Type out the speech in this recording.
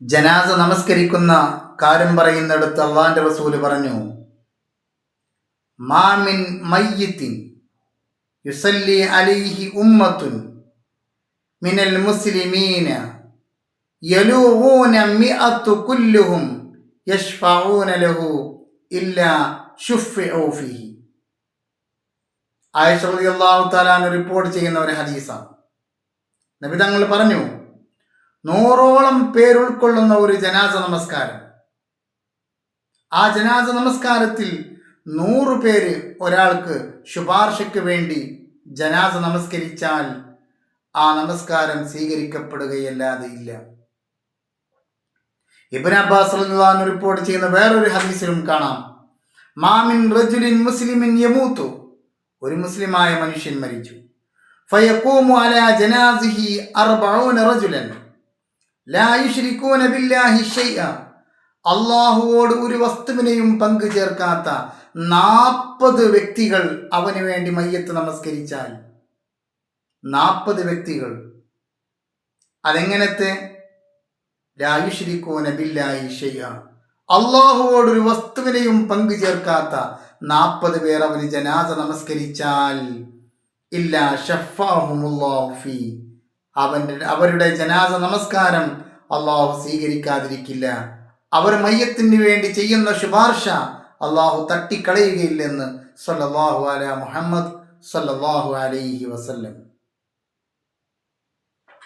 ജനാസ നമസ്കരിക്കുന്ന കാര്യം പറയുന്നിടത്ത് അള്ളാന്റെ റസൂൽ പറഞ്ഞു മാമിൻ മയ്യത്തിൻ യുസല്ലി അലിഹി ഉമ്മത്തുൻ മിനൽ മുസ്ലിമീന യലൂഹൂന മിഅത്തു കുല്ലുഹും യഷ്ഫഊന ലഹു ഇല്ലാ ശുഫിഉ ഫീഹി. ആയിഷ റളിയല്ലാഹു തആല റിപ്പോർട്ട് ചെയ്യുന്ന ഒരു ഹദീസാണ്. നബി തങ്ങൾ പറഞ്ഞു നൂറോളം പേരുൾക്കൊള്ളുന്ന ഒരു ജനാസ നമസ്കാരം. ആ ജനാസ നമസ്കാരത്തിൽ നൂറ് പേര് ഒരാൾക്ക് ശുപാർശയ്ക്ക് വേണ്ടി ജനാസ നമസ്കരിച്ചാൽ ആ നമസ്കാരം സ്വീകരിക്കപ്പെടുകയല്ലാതെ ഇല്ല. ഇബൻ അബ്ബാസ് റിപ്പോർട്ട് ചെയ്യുന്ന വേറൊരു ഹദീസിലും കാണാം. മാമിൻ റജുലിൻ മുസ്ലിമിൻ യമൂത്തു. ഒരു മുസ്ലിമായ മനുഷ്യൻ മരിച്ചു. ഫയക്കൂമു അലാ ജനാസിഹി അർബഊന റജുലൻ. അള്ളാഹുവോട് ഒരു വസ്തുവിനെയും പങ്കു ചേർക്കാത്ത നാൽപ്പത് വ്യക്തികൾ അവന് വേണ്ടി മയ്യത്ത് നമസ്കരിച്ചാൽ. നാൽപ്പത് വ്യക്തികൾ. അതെങ്ങനത്തെ? ലായുശ്രിക്കൂന ബില്ലാഹി ഷൈഅ. അള്ളാഹുവോട് ഒരു വസ്തുവിനെയും പങ്കു ചേർക്കാത്ത നാൽപ്പത് പേർ അവന് ജനാസ നമസ്കരിച്ചാൽ. ഇല്ല ഫീ. അവന്റെ അവരുടെ ജനാസ നമസ്കാരം അള്ളാഹു സ്വീകരിക്കാതിരിക്കില്ല. അവർ മയ്യത്തിന് വേണ്ടി ചെയ്യുന്ന ശുപാർശ അള്ളാഹു തട്ടിക്കളയുകയില്ലെന്ന് സല്ലാഹു അല മുഹമ്മദ് സല്ലാഹു അലൈഹി വസല്ലം.